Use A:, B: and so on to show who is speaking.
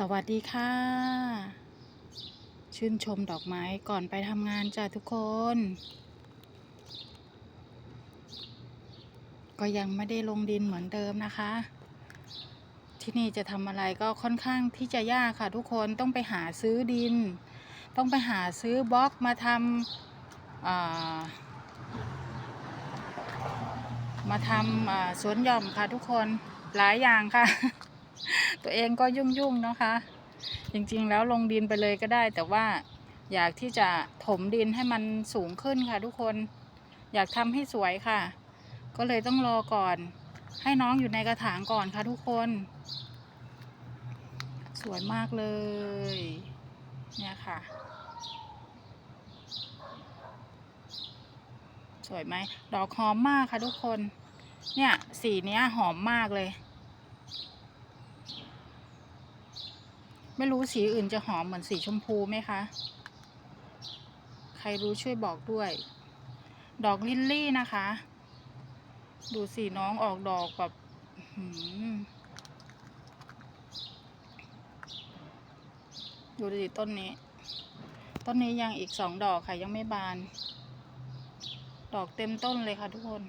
A: สวัสดีค่ะ ชื่นชมดอกไม้ก่อนไปทำงานจ้ะทุกคน ก็ยังไม่ได้ลงดินเหมือนเดิมนะคะ ที่นี่จะทำอะไรก็ค่อนข้างที่จะยากค่ะทุกคนต้องไปหาซื้อดิน ต้องไปหาซื้อบล็อกมาทำามาทำสวนหย่อมค่ะทุกคนหลายอย่างค่ะ ตัวเองก็ยุ่งๆนะคะ จริงๆแล้วลงดินไปเลยก็ได้ แต่ว่าอยากที่จะถมดินให้มันสูงขึ้นค่ะ ทุกคนอยากทำให้สวยค่ะ ก็เลยต้องรอก่อน ให้น้องอยู่ในกระถางก่อนค่ะทุกคน สวยมากเลย เนี่ยค่ะสวยไหม ดอกหอมมากค่ะทุกคน เนี่ย สีเนี้ยหอมมากเลย ไม่รู้สีอื่นจะหอมเหมือนสีชมพูไหมคะ ใครรู้ช่วยบอกด้วย ดอกลิลลี่นะคะ ดูสิน้องออกดอกแบบดูดิต้นนี้ ต้นนี้ยังอีกสองดอกค่ะยังไม่บาน ดอกเต็มต้นเลยค่ะทุกคน